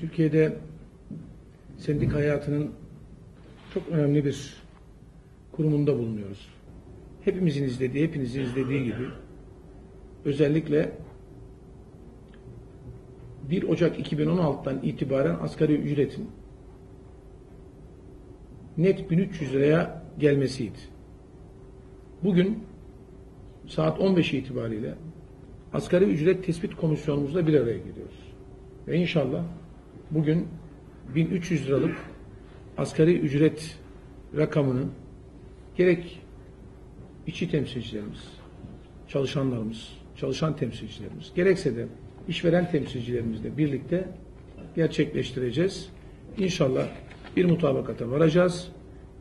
Türkiye'de sendik hayatının çok önemli bir kurumunda bulunuyoruz. Hepimizin izlediği, hepinizin izlediği gibi özellikle 1 Ocak 2016'dan itibaren asgari ücretin net 1300 liraya gelmesiydi. Bugün saat 15 itibariyle asgari ücret tespit komisyonumuzla bir araya geliyoruz. Ve inşallah bugün 1300 liralık asgari ücret rakamını gerek işçi temsilcilerimiz, çalışanlarımız, çalışan temsilcilerimiz, gerekse de işveren temsilcilerimizle birlikte gerçekleştireceğiz. İnşallah bir mutabakata varacağız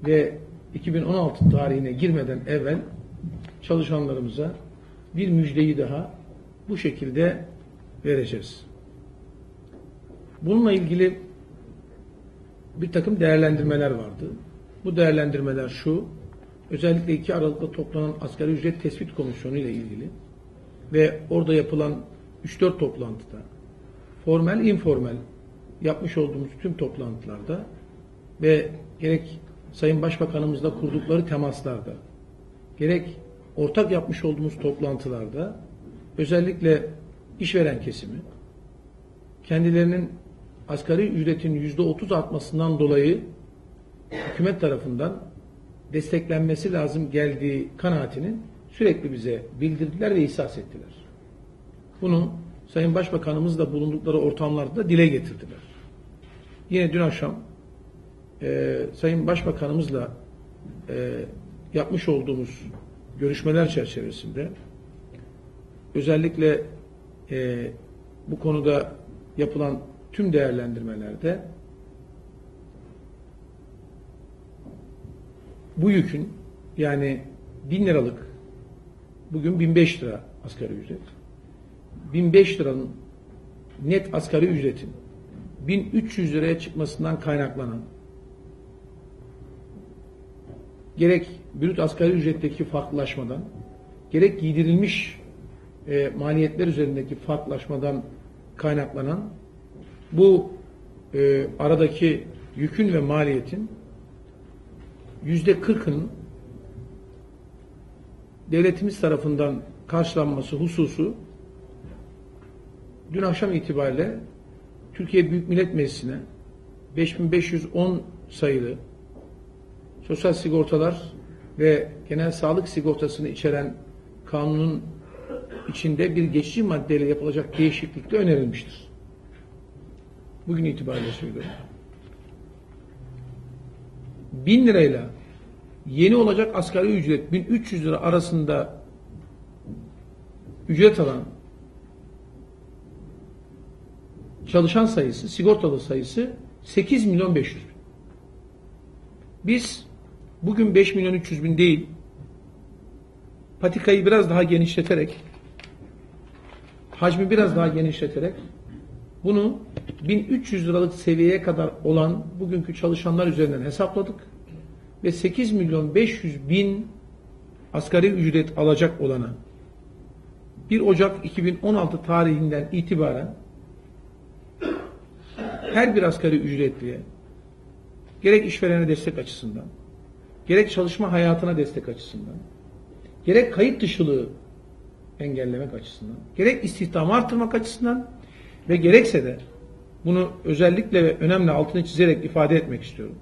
ve 2016 tarihine girmeden evvel çalışanlarımıza bir müjdeyi daha bu şekilde vereceğiz. Bununla ilgili bir takım değerlendirmeler vardı. Bu değerlendirmeler şu, özellikle 2 Aralık'ta toplanan asgari ücret tespit komisyonu ile ilgili ve orada yapılan 3-4 toplantıda, formel, informel yapmış olduğumuz tüm toplantılarda ve gerek Sayın Başbakanımızla kurdukları temaslarda, gerek ortak yapmış olduğumuz toplantılarda özellikle işveren kesimi kendilerinin asgari ücretin yüzde otuz artmasından dolayı hükümet tarafından desteklenmesi lazım geldiği kanaatinin sürekli bize bildirdiler ve ihsas ettiler. Bunu Sayın Başbakanımızla bulundukları ortamlarda dile getirdiler. Yine dün akşam e, Sayın Başbakanımızla e, yapmış olduğumuz görüşmeler çerçevesinde özellikle e, bu konuda yapılan tüm değerlendirmelerde bu yükün yani bin liralık bugün 1005 lira asgari ücret 1005 liranın net asgari ücretin 1300 liraya çıkmasından kaynaklanan gerek brüt asgari ücretteki farklılaşmadan gerek giydirilmiş e, maliyetler üzerindeki farklılaşmadan kaynaklanan bu e, aradaki yükün ve maliyetin yüzde kırkının devletimiz tarafından karşılanması hususu dün akşam itibariyle Türkiye Büyük Millet Meclisi'ne 5510 sayılı sosyal sigortalar ve genel sağlık sigortasını içeren kanunun içinde bir geçici maddeyle yapılacak değişiklikle önerilmiştir. Bugün itibariyle söylüyorum. Bin lirayla yeni olacak asgari ücret 1300 lira arasında ücret alan çalışan sayısı, sigortalı sayısı 8 milyon 500 bin. Biz bugün 5 milyon 300 bin değil, patikayı biraz daha genişleterek, hacmi biraz daha genişleterek bunu 1300 liralık seviyeye kadar olan bugünkü çalışanlar üzerinden hesapladık. Ve 8 milyon 500 bin asgari ücret alacak olana 1 Ocak 2016 tarihinden itibaren her bir asgari ücretliye gerek işverene destek açısından, gerek çalışma hayatına destek açısından, gerek kayıt dışılığı engellemek açısından, gerek istihdamı artırmak açısından ve gerekse de bunu özellikle ve önemli altını çizerek ifade etmek istiyorum.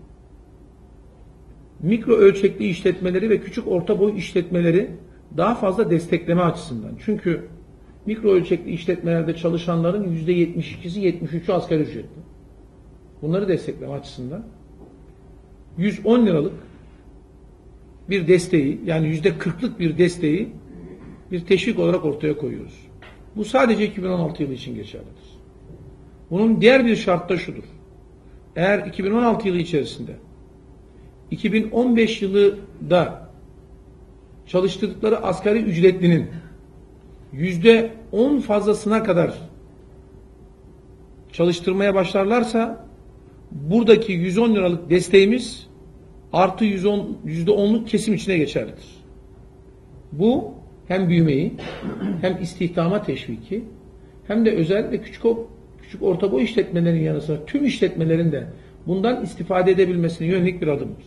Mikro ölçekli işletmeleri ve küçük orta boy işletmeleri daha fazla destekleme açısından. Çünkü mikro ölçekli işletmelerde çalışanların yüzde 72'si 73'ü asgari ücretli. Bunları destekleme açısından 110 liralık bir desteği yani yüzde 40'lık bir desteği bir teşvik olarak ortaya koyuyoruz. Bu sadece 2016 yılı için geçerlidir. Bunun diğer bir şart da şudur. Eğer 2016 yılı içerisinde 2015 yılında çalıştırdıkları asgari ücretlinin yüzde on fazlasına kadar çalıştırmaya başlarlarsa buradaki 110 liralık desteğimiz artı 110 yüzde onluk kesim içine geçerlidir. Bu hem büyümeyi hem istihdama teşviki hem de özellikle küçük küçük orta boy işletmelerin yanı sıra tüm işletmelerin de bundan istifade edebilmesine yönelik bir adımdır.